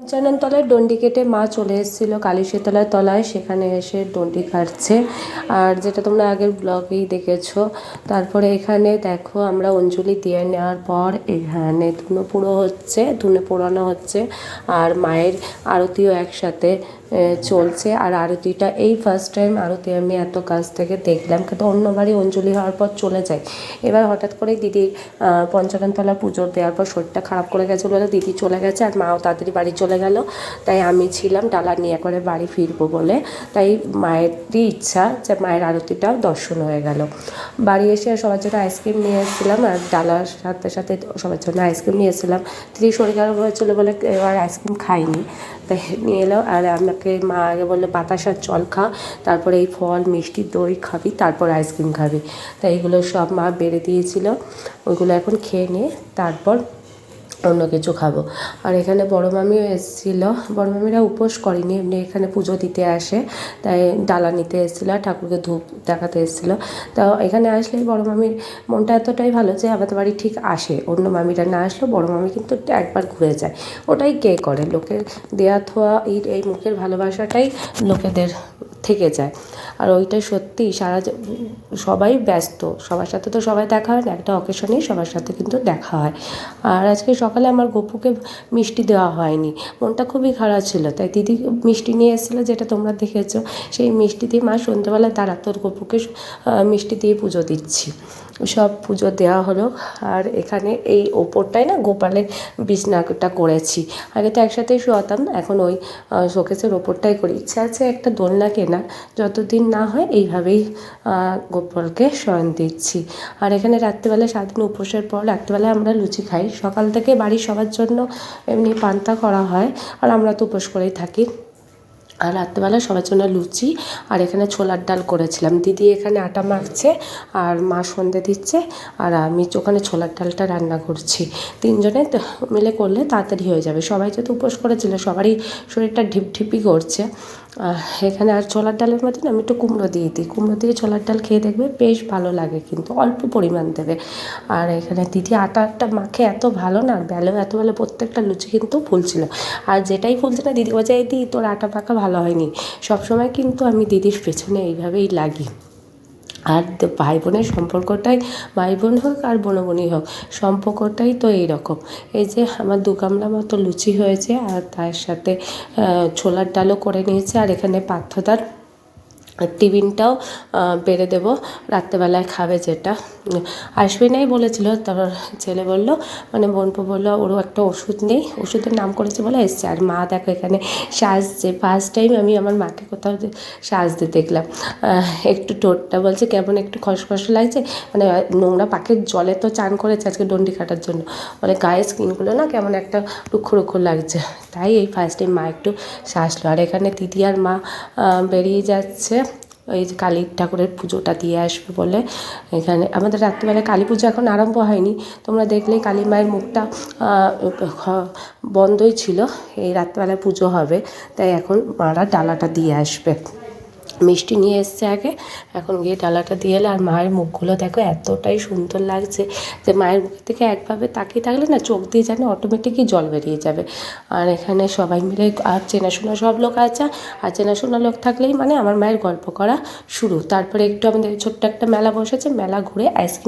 পঞ্চাননতলায় ডন্ডি কেটে মা চলে এসেছিল কালীশীতলার তলায়, সেখানে এসে ডন্ডি কাটছে আর যেটা তোমরা আগের ব্লগেই দেখেছ, তারপরে এখানে দেখো আমরা অঞ্জলি দিয়ে নেওয়ার পর এখানে ধুনো পুরো হচ্ছে, ধুনে পোড়ানো হচ্ছে। আর মায়ের আরতিও একসাথে চলছে। আর আরতিটা, এই ফার্স্ট টাইম আরতি আমি এত কাছ থেকে দেখলাম। কিন্তু অন্যবারই অঞ্জলি হওয়ার পর চলে যায়। এবার হঠাৎ করে দিদি পঞ্চাননতলা পুজো দেওয়ার পর শরীরটা খারাপ করে গেছে বলে দিদি চলে গেছে আর মাও তাড়াতাড়ি বাড়ি চলে গেল। তাই আমি ছিলাম ডালা নিয়ে করে বাড়ি ফিরবো বলে। তাই মায়েরই ইচ্ছা যে মায়ের আরতিটাও দর্শন হয়ে গেল। বাড়ি এসে সবার জন্য আইসক্রিম নিয়ে এসেছিলাম আর ডালার সাথে সাথে সবার জন্য আইসক্রিম নিয়ে এসেছিলাম। দিদি শরীর খারাপ হয়েছিল বলে এবার আইসক্রিম খাইনি। তাই নিয়ে এলো, আর আমাকে মা আগে বলল বাতাসার জল খা, তারপরে এই ফল, মিষ্টি, দই খাবি, তারপর আইসক্রিম খাবি। তাই এগুলো সব মা বেড়ে দিয়েছিল ওইগুলো এখন খেয়ে নিয়ে তারপর অন্য কিছু খাব। আর এখানে বড় মামিও এসেছিল। বড় মামিরা উপোস করেনি, এমনি এখানে পুজো দিতে আসে, তাই ডালা নিতে এসেছিল আর ঠাকুরকে ধূপ দেখাতে এসেছিল। তো এখানে আসলেই বড় মামির মনটা এতটাই ভালো যে আমাদের বাড়ি ঠিক আসে, অন্য মামিরা না আসলেও বড় মামি কিন্তু একবার ঘুরে যায়। ওটাই কে করে? লোকের দেয়া থোয়া এই মুখের ভালোবাসাটাই লোকেদের থেকে যায়। আর ওইটা সত্যি সারা সবাই ব্যস্ত। সবার সাথে তো সবাই দেখা হয় না, একটা অকেশনেই সবার সাথে কিন্তু দেখা হয়। আর আজকে সকালে আমার গপুকে মিষ্টি দেওয়া হয়নি। মনটা খুবই খারাপ ছিল, তাই দিদি মিষ্টি নিয়ে এসেছিল যেটা তোমরা দেখেছ। সেই মিষ্টি দিয়ে মা সন্ধ্যেবেলা তারা তোর গপুকে মিষ্টি দিয়ে পুজো দিচ্ছি। সব পুজো দেওয়া হলো। আর এখানে এই ওপরটায় না গোপালের বিছনাটা করেছি। আগে তো একসাথেই শোয়াতাম, এখন ওই শোকেসের ওপরটাই করি। ইচ্ছা আছে একটা দোলনা কেনার, যতদিন না হয় এইভাবেই গোপালকে শয়ন দিচ্ছি। আর এখানে রাত্রিবেলা সারাদিন উপোসের পর রাত্রিবেলা আমরা লুচি খাই। সকাল থেকে বাড়ির সবার জন্য এমনি পান্তা করা হয়, আর আমরা তো উপোস করেই থাকি। আর রাত্রেবেলা সবার জন্য লুচি আর এখানে ছোলার ডাল করেছিলাম। দিদি এখানে আটা মাখছে আর মা সন্ধে দিচ্ছে আর আমি ওখানে ছোলার ডালটা রান্না করছি। তিনজনে মিলে করলে তাড়াতাড়ি হয়ে যাবে। সবাই যেহেতু উপোস করেছিল, সবারই শরীরটা ঢিপঢিপি করছে। এখানে আর ছোলার ডালের মধ্যে আমি একটু কুমড়ো দিয়ে দিই। কুমড়ো দিয়ে ছোলার ডাল খেয়ে দেখবে বেশ ভালো লাগে কিন্তু, অল্প পরিমাণ দেবে। আর এখানে দিদি আটাটা মাখে এত ভালো না বেলো এত ভালো প্রত্যেকটা লুচি কিন্তু ফুলছিল। আর যেটাই ফুলছে না দিদি বলছে এই তোর আটা মাখা ভালো হয়নি। সবসময় কিন্তু আমি দিদির পেছনে এইভাবেই লাগি। আর ভাই বোনের সম্পর্কটাই, ভাই বোন হোক আর বোন বোনই হোক, সম্পর্কটাই তো এইরকম। এই যে আমার দু গামলা মতো লুচি হয়েছে আর তার সাথে ছোলার ডালও করে নিয়েছে আর এখানে পার্থদার টিফিনটাও বেড়ে দেবো। রাত্রেবেলায় খাবে যেটা। উম, আসবে নাই বলেছিল তারপর ছেলে বলল মানে বোনপো বলল ওরও একটা ওষুধ নেই। ওষুধের নাম করেছে বলে এসছে। আর মা দেখো এখানে সাজছে ফার্স্ট টাইম আমি আমার মাকে কোথাও সাজতে দেখলাম। একটু টোটটা বলছে কেমন একটু খসখস লাগছে? মানে নোংরা পাখির জলে তো চান করেছে আজকে ডন্ডি কাটার জন্য। মানে গায়ের স্কিনগুলো না কেমন একটা রুক্ষ রুক্ষ লাগছে। তাই এই ফার্স্ট টাইম মা একটু সাজলো। আর এখানে দিদি আর মা বেরিয়ে যাচ্ছে। ওই যে কালী ঠাকুরের পুজোটা দিয়ে আসবে বলে এখানে। আমাদের রাত্রিবেলায় কালী পুজো এখন আরম্ভ হয়নি। তোমরা দেখলেই কালী মায়ের মুখটা বন্ধই ছিল। এই রাত্রিবেলায় পুজো হবে। তাই এখন মারা ডালাটা দিয়ে আসবে। মিষ্টি নিয়ে এসছে আগে। এখন গিয়ে ডালাটা দিয়ে এলে আর মায়ের মুখগুলো দেখো এতটাই সুন্দর লাগছে যে মায়ের মুখ থেকে একভাবে তাকিয়ে থাকলে না চোখ দিয়ে যেন অটোমেটিকই জল বেরিয়ে যাবে। আর এখানে সবাই মিলে আর চেনাশোনা সব লোক আছে, আর চেনাশোনা লোক থাকলেই মানে আমার মায়ের গল্প করা শুরু। তারপরে একটু আমাদের ছোট্ট একটা মেলা বসেছে, মেলা ঘুরে আইসক্রিম